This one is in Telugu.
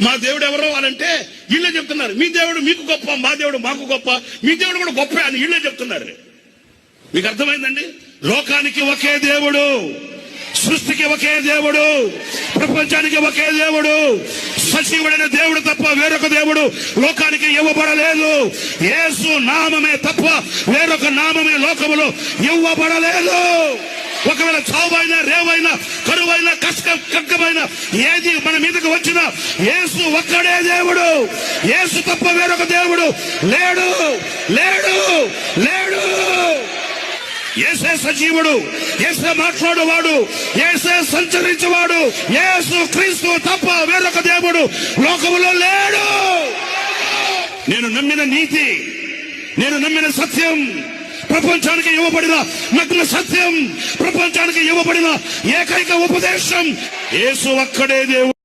మా దేవుడు ఎవరు అనంటే వీళ్ళే చెప్తున్నారు. మీ దేవుడు మీకు గొప్ప మా దేవుడు మాకు గొప్ప మీ దేవుడు కూడా గొప్ప అని వీళ్ళే చెప్తున్నారు. మీకు అర్థమైందండి? లోకానికి ఒకే దేవుడు సృష్టికి ఒకే దేవుడు ప్రపంచానికి ఒకే దేవుడు సజీవుడైన దేవుడు తప్ప వేరొక దేవుడు లోకానికి ఇవ్వబడలేదు. యేసు నామమే తప్ప వేరొక నామమే లోకములో ఇవ్వబడలేదు. ఒకవేళ చావైనా రేవైనా కరువైనా కష్ట కక్కమైన ఏది మన మీదకి వచ్చినా యేసు ఒక్కడే దేవుడు. యేసు తప్ప వేరొక దేవుడు లేడు. లేడు. లేడు. ఏసే సజీవుడు. ఏసే మాట్లాడేవాడు. ఏసే సంచరించేవాడు. ఏసు క్రీస్తు తప్ప వేరొక దేవుడు లోకములో లేడు. నేను నమ్మిన నీతి నేను నమ్మిన సత్యం ప్రపంచానికి ఇవ్వబడిన నగ్న సత్యం ప్రపంచానికి ఇవ్వబడిన ఏకైక ఉపదేశం యేసు ఒక్కడే దేవుడు.